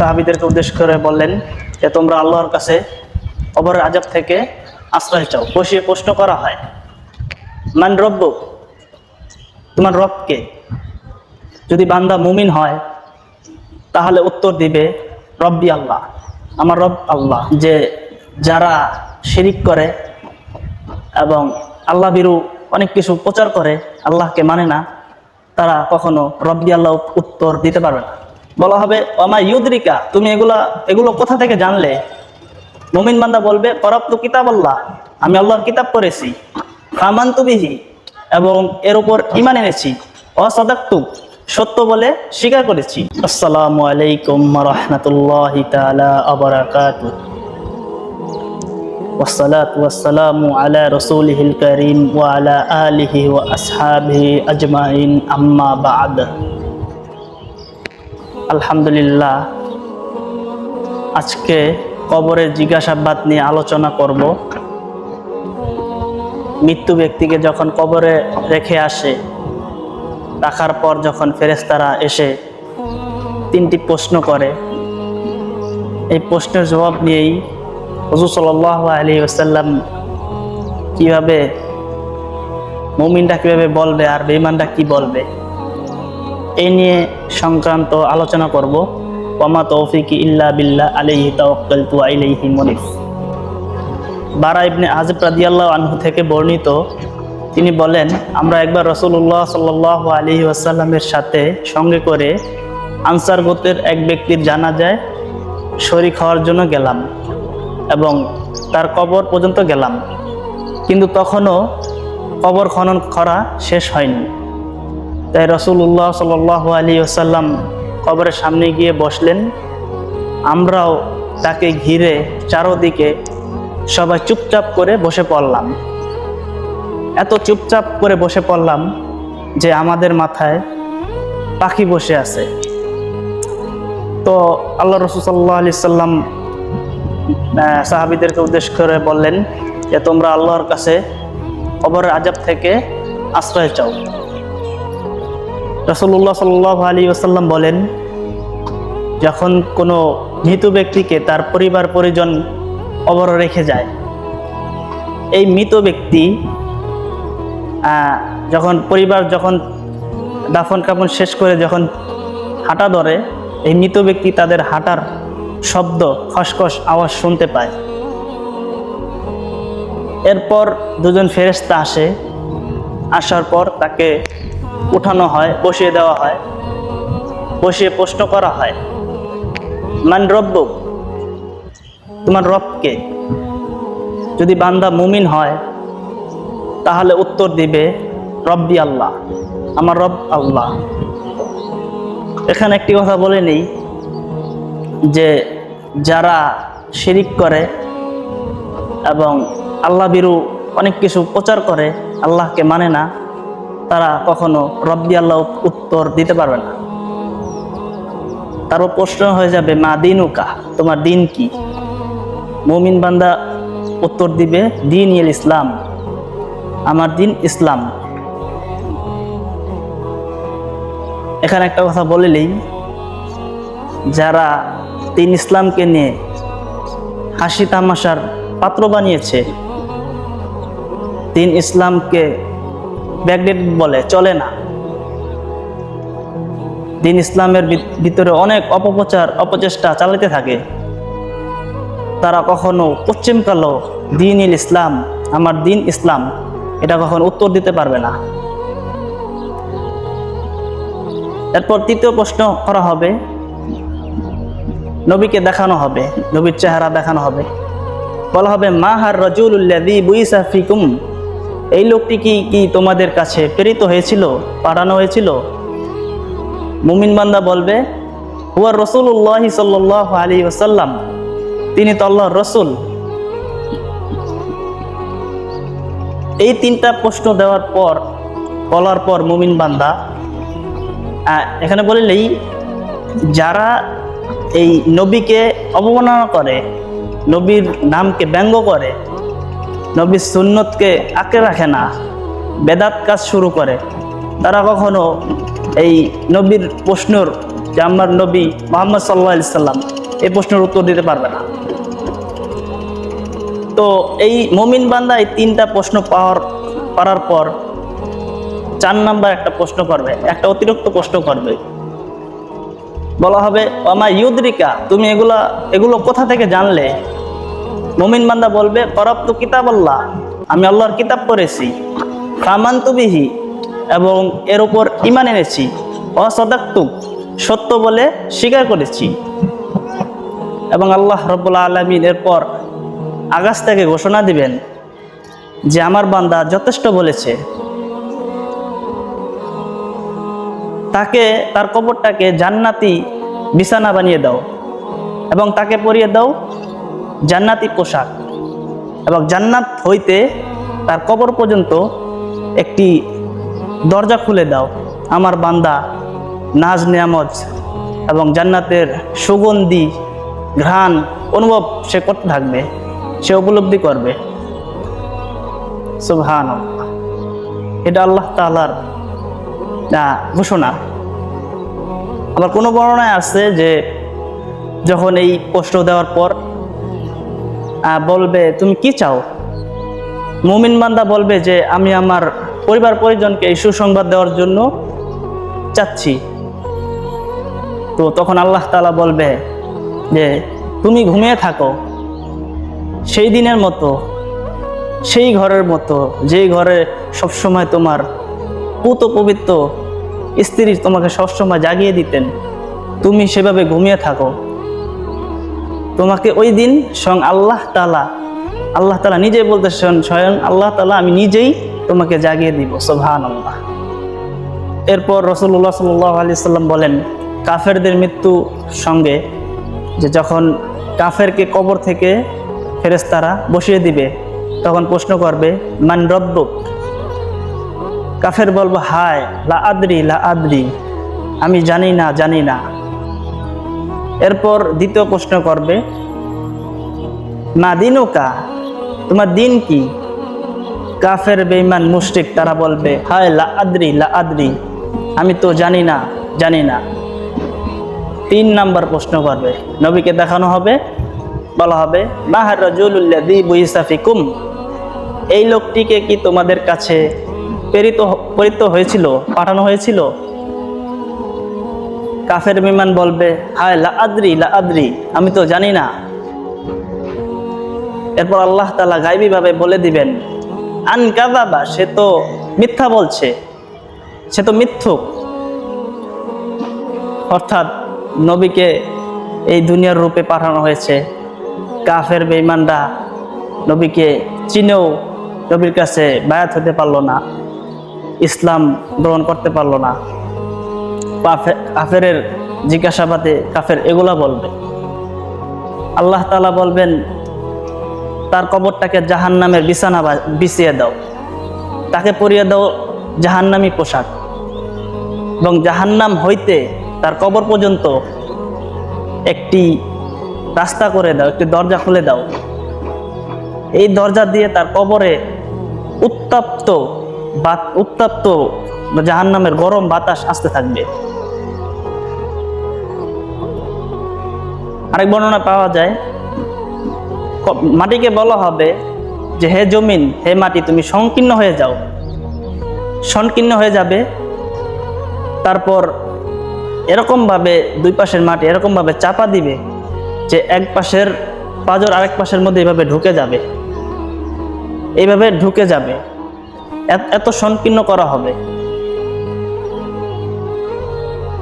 সাহাবিদেরকে উদ্দেশ্য করে বললেন যে, তোমরা আল্লাহর কাছে অবরের আজাব থেকে আশ্রয় চাও। বসিয়ে প্রশ্ন করা হয়, মান রব্য তোমার রবকে। যদি বান্দা মুমিন হয়, তাহলে উত্তর দিবে, রব্বি আল্লাহ। আমার রব আল্লাহ, যে যারা শিরিক করে এবং আল্লাহ বিরু অনেক কিছু প্রচার করে, আল্লাহকে মানে না, তারা কখনো রব্বি আল্লাহ উত্তর দিতে পারবে না। বলা হবে আমার ইউদ্রিকা তুমি এগুলা এগুলো কোথা থেকে জানলে মুমিন বান্দা বলবে পরব তো কিতাব আল্লাহ আমি আল্লাহর কিতাব পড়েছি কামান তুবিহি এবং এর উপর ইমান এনেছি অসদাক্তু সত্য বলে স্বীকার করেছি আসসালামু আলাইকুম রহমতুল্লাহ তালা আবরাকাতু والصلاة والسلام على رسوله الكريم وعلى آله وأصحابه أجمعين أما بعد আলহামদুলিল্লাহ। আজকে কবরের জিজ্ঞাসাবাদ নিয়ে আলোচনা করব। মৃত্যু ব্যক্তিকে যখন কবরে রেখে আসে, রাখার পর যখন ফেরেস্তারা এসে তিনটি প্রশ্ন করে, এই প্রশ্নের জবাব নিয়েই হজু সাল্লাহ আলী আসাল্লাম কীভাবে মুমিনটা কীভাবে বলবে আর বেইমানটা কি বলবে? এই নিয়ে সংক্রান্ত আলোচনা করব। ওমা তৌফিক ইল্লা বিল্লাহ আলাইহি তাওয়াক্কালতু আলাইহি মুনিফ বারা ইবনে আজব রাদিয়াল্লাহু আনহু থেকে বর্ণিত, তিনি বলেন, আমরা একবার রসুল্লাহ সাল্লাহ আলী ওয়াসাল্লামের সাথে সঙ্গে করে আনসার গোতের এক ব্যক্তির জানা যায় শরিক হওয়ার জন্য গেলাম এবং তার কবর পর্যন্ত গেলাম। কিন্তু তখনও কবর খনন করা শেষ হয়নি। তাই রসুল্লাহ সাল আলী আসাল্লাম কবরের সামনে গিয়ে বসলেন। আমরাও তাকে ঘিরে চারোদিকে সবাই চুপচাপ করে বসে পড়লাম। এত চুপচাপ করে বসে পড়লাম যে আমাদের মাথায় পাখি বসে আছে। তো আল্লাহ রসুল্লাহ আলি সাল্লাম সাহাবীদেরকে উদ্দেশ্য করে বললেন যে, তোমরা আল্লাহর কাছে কবরের আজাব থেকে আশ্রয় চাও। রসুল্লাহ সাল্লাহ আলী ওসাল্লাম বলেন, যখন কোনো মৃত ব্যক্তিকে তার পরিবার পরিজন অবর রেখে যায়, এই মৃত ব্যক্তি যখন পরিবার যখন দাফন কাফন শেষ করে যখন হাঁটা ধরে, এই মৃত ব্যক্তি তাদের হাঁটার শব্দ, খসখস আওয়াজ শুনতে পায়। এরপর দুজন ফেরেস্তা আসে, আসার পর তাকে উঠানো হয়, বসিয়ে দেওয়া হয়, বসিয়ে প্রশ্ন করা হয়। মান রব্য তোমার রবকে। যদি বান্দা মুমিন হয়, তাহলে উত্তর দিবে, রব্বি আল্লাহ, আমার রব আল্লাহ। এখানে একটি কথা বলে নেই, যে যারা শিরিক করে এবং আল্লাহ বিরু অনেক কিছু প্রচার করে, আল্লাহকে মানে না তারা কখনো রব্বি আল্লাহ উত্তর দিতে পারবে না। তারও প্রশ্ন হয়ে যাবে, মা দিনুকা? তোমার দিন কি? মুমিন বান্দা উত্তর দিবে, দিন ইল ইসলাম। আমার দিন ইসলাম। এখানে একটা কথা বলিলেই যারা তিন ইসলামকে নিয়ে হাসি তামাশার পাত্র বানিয়েছে তিন ইসলামকে ব্যাকডেট বলে, চলে না। দিন ইসলামের ভিতরে অনেক অপপ্রচার, অপচেষ্টা চালাতে থাকে। তারা কখনো পশ্চিমকালো দিন ইল ইসলাম, আমার দিন ইসলাম, এটা কখনো উত্তর দিতে পারবে না। এরপর তৃতীয় প্রশ্ন করা হবে, নবীকে দেখানো হবে, নবীর চেহারা দেখানো হবে। বলা হবে, মা হার রজুল্লাদি বুইসা ফিকুম এই লোকটি কি কি তোমাদের কাছে প্রেরিত হয়েছিল, পাঠানো হয়েছিল? মুমিন বান্দা বলবে হুয়ার রসুল্লাহ সাল্লাহ আলী ওসাল্লাম তিনি তো রসুল। এই তিনটা প্রশ্ন দেওয়ার পর, বলার পর মুমিন বান্দা এখানে বলিলেই, যারা এই নবীকে অবমাননা করে, নবীর নামকে ব্যঙ্গ করে নবীর সুন্নতকে আঁকড়ে রাখে না, বেদাত কাজ শুরু করে। তারা কখনো এই নবীর প্রশ্নর যে আমার নবী মোহাম্মদ সাল্লাহ সাল্লাম, এই প্রশ্নের উত্তর দিতে পারবে না। তো এই মমিন বান্দা এই তিনটা প্রশ্ন পাওয়ার, পারার পর চার নাম্বার একটা প্রশ্ন করবে, একটা অতিরিক্ত প্রশ্ন করবে। বলা হবে আমার ইউদ্রিকা? তুমি এগুলা, এগুলো কোথা থেকে জানলে? মমিন বান্দা বলবে পরাপ্ত কিতাব আল্লাহ, আমি আল্লাহর কিতাব পড়েছি। কামান্তুবিহি এবং এর উপর ইমান এনেছি। অসদাক্তুক সত্য বলে স্বীকার করেছি। এবং আল্লাহ রব্বুল্লা আলমিন এরপর আগাছ থেকে ঘোষণা দিবেন যে, আমার বান্দা যথেষ্ট বলেছে। তাকে, তার কবরটাকে জান্নাতি বিছানা বানিয়ে দাও, এবং তাকে পরিয়ে দাও জান্নাতি পোশাক এবং জান্নাত হইতে তার কবর পর্যন্ত একটি দরজা খুলে দাও। আমার বান্দা, নাজ নিয়ামত এবং জান্নাতের সুগন্ধি, ঘ্রাণ অনুভব সে করতে থাকবে, সে উপলব্ধি করবে। সুবহান এটা আল্লাহ তালার ঘোষণা। আবার কোনো বর্ণনায় আছে যে যখন এই প্রশ্ন দেওয়ার পর বলবে, তুমি কি চাও? মুমিন বান্দা বলবে যে, আমি আমার পরিবার পরিজনকে এই সুসংবাদ দেওয়ার জন্য চাচ্ছি। তো তখন আল্লাহ তাআলা বলবে যে, তুমি ঘুমিয়ে থাকো। সেই দিনের মতো, সেই ঘরের মতো যেই ঘরে সবসময় তোমার পুত পবিত্র স্ত্রী তোমাকে সবসময় জাগিয়ে দিতেন, তুমি সেভাবে ঘুমিয়ে থাকো। তোমাকে ওই দিন স্বয়ং আল্লাহ তালা আল্লাহ তালা নিজেই বলতেছেন, স্বয়ং আল্লাহ তালা আমি নিজেই তোমাকে জাগিয়ে দিব সোভান আল্লাহ এরপর রসুল্লাহ সাল্লাহ আলি সাল্লাম বলেন, কাফেরদের মৃত্যু সঙ্গে যে যখন কাফেরকে কবর থেকে ফেরেস্তারা বসিয়ে দিবে, তখন প্রশ্ন করবে, মান রব্বুক? কাফের বলব, হায়, লা আদ্রি লা আদ্রি। আমি জানি না জানি না। এরপর দ্বিতীয় প্রশ্ন করবে মা দিনুকা তোমার দিন কি? কাফের বেইমান মুশরিক তারা বলবে, হায়, লা আদ্রি লা আদ্রি, আমি তো জানি না জানি না। তিন নাম্বার প্রশ্ন করবে, নবীকে দেখানো হবে, বলা হবে, মাহার রাজুল্লাদি বুইসাফিকুম এই লোকটিকে কি তোমাদের কাছে প্রেরিত প্রেরিত হয়েছিল, পাঠানো হয়েছিল? কাফের বিমান বলবে, হায় লা আদ্রি লা আদ্রি, আমি তো জানি না। এরপর আল্লাহ তালা গাইবী ভাবে বলে দিবেন, আন কাদাবা সে তো মিথ্যা বলছে, সে তো মিথ্যুক। অর্থাৎ নবীকে এই দুনিয়ার রূপে পাঠানো হয়েছে। কাফের বেঈমানরা নবীকে চিনেও নবীর কাছে বায়াত হতে পারল না, ইসলাম গ্রহণ করতে পারল না। কাফেরের জিজ্ঞাসাবাদে কাফের এগুলা বলবে। আল্লাহ তালা বলবেন, তার কবরটাকে জাহান নামের বিছানা বিছিয়ে দাও। তাকে পরিয়ে দাও জাহান্নামী পোশাক। এবং জাহান্নাম হইতে তার কবর পর্যন্ত একটি রাস্তা করে দাও, একটি দরজা খুলে দাও। এই দরজা দিয়ে তার কবরে উত্তপ্ত বা, উত্তপ্ত জাহান্নামের গরম বাতাস আসতে থাকবে। আরেক বর্ণনা পাওয়া যায় মাটিকে বলা হবে যে, হে জমিন, হে মাটি, তুমি সংকীর্ণ হয়ে যাও। সংকীর্ণ হয়ে যাবে, তারপর এরকমভাবে দুই পাশের মাটি এরকমভাবে চাপা দিবে যে, এক পাশের পাজর আরেক পাশের মধ্যে এইভাবে ঢুকে যাবে। এইভাবে ঢুকে যাবে। এত- সংকীর্ণ করা হবে।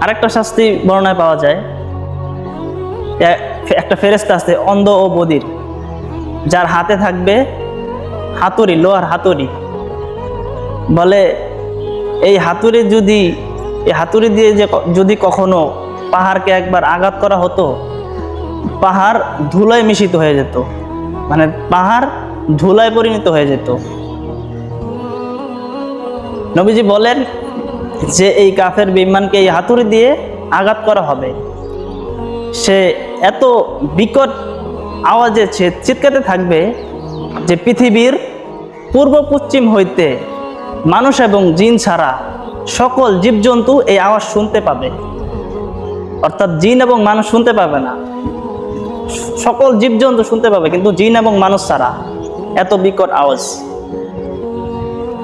আরেকটা শাস্তি বর্ণায় পাওয়া যায় একটা ফেরেস্তা আছে, অন্ধ ও বদির। যার হাতে থাকবে হাতুড়ি, লোহার হাতুড়ি। বলে, এই হাতুড়ি যদি এই হাতুড়ি দিয়ে যে যদি কখনো পাহাড়কে একবার আঘাত করা হতো, পাহাড় ধুলায় মিশিত হয়ে যেত। মানে পাহাড় ধুলায় পরিণত হয়ে যেত। নবীজি বলেন যে, এই কাফের বিমানকে এই হাতুড়ি দিয়ে আঘাত করা হবে। সে এত বিকট আওয়াজে সে চিৎকাতে থাকবে যে পৃথিবীর পূর্ব পশ্চিম হইতে মানুষ এবং জিন ছাড়া সকল জীবজন্তু এই আওয়াজ শুনতে পাবে। অর্থাৎ জিন এবং মানুষ শুনতে পাবে না। সকল জীবজন্তু শুনতে পাবে, কিন্তু জিন এবং মানুষ ছাড়া এত বিকট আওয়াজ।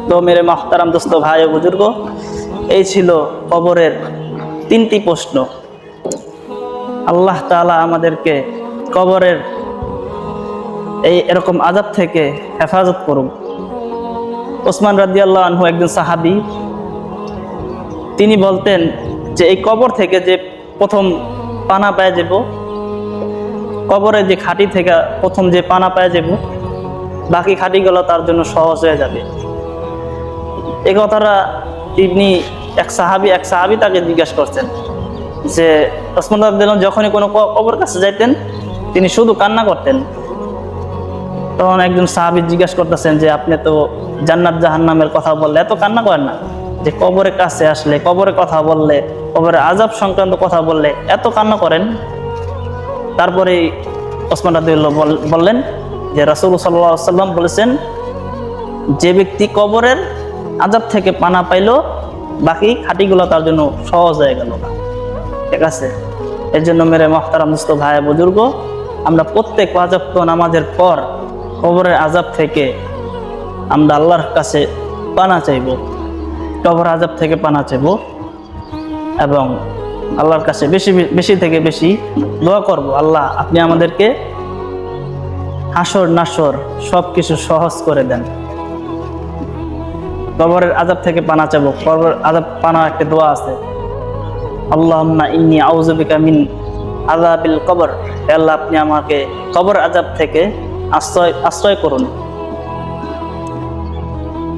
তো মেরে মাহতারাম দোস্ত, ভাই ও বুজুর্গ, এই ছিল কবরের তিনটি প্রশ্ন। আল্লাহ তাআলা আমাদেরকে কবরের এই এরকম আজাব থেকে হেফাজত করুন। ওসমান রাদিয়াল্লাহ আনহু একজন সাহাবি, তিনি বলতেন যে এই কবর থেকে যে প্রথম পানা পায় যাব কবরে যে খাঁটি থেকে প্রথম যে পানা পায় যাব বাকি খাঁটিগুলো তার জন্য সহজ হয়ে যাবে। এই কথাটা ইবনি এক সাহাবি এক সাহাবি তাকে জিজ্ঞাসা করছেন। যে ওসমান রাদিয়াল্লাহু যখনই কোনো কবর কাছে যাইতেন, তিনি শুধু কান্না করতেন। তখন একজন সাহাবি জিজ্ঞাসা করতেছেন যে, আপনি তো জান্নাত জাহান্নামের কথা বললে, এত কান্না করেন না। যে কবরের কাছে আসলে কবরে কথা বললে, কবরের আজাব সংক্রান্ত কথা বললে, এত কান্না করেন? তারপরে ওসমান রাদিউল্লাহ বললেন যে, রাসুল সাল্লা সাল্লাম বলেছেন, যে ব্যক্তি কবরের আজাব থেকে পানা পাইলো, বাকি খাটিগুলো তার জন্য সহজ হয়ে গেল না। ঠিক আছে? এর জন্য মেরে মহতারাম মুস্ত ভাই বুজুর্গ, আমরা প্রত্যেক ওয়াজব নামাজের পর কবরের আজাব থেকে আমরা আল্লাহর কাছে পানা চাইব। কবর আজাব থেকে পানা চাইব এবং আল্লাহর কাছে বেশি বেশি থেকে বেশি দোয়া করব। আল্লাহ, আপনি আমাদেরকে হাসর নাসর সব কিছু সহজ করে দেন। কবরের আজাব থেকে পানা চাইব। কবর আজাব পানা একটা দোয়া আছে। আল্লাহুম্মা ইন্নি আউযুবিকা মিন আযাবিল কবর। আল্লাহ, আপনি আমাকে কবর আজাব থেকে আশ্রয় আশ্রয় করুন।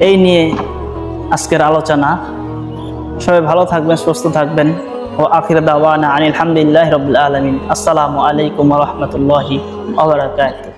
এই নিয়ে আজকের আলোচনা। সবাই ভালো থাকবেন, সুস্থ থাকবেন। ও আখির দাওয়ানা আনিল হামদুলিল্লাহ রবিল আলমিন। আসসালামু আলাইকুম রহমতুল্লাহি ওবরাকাতুহু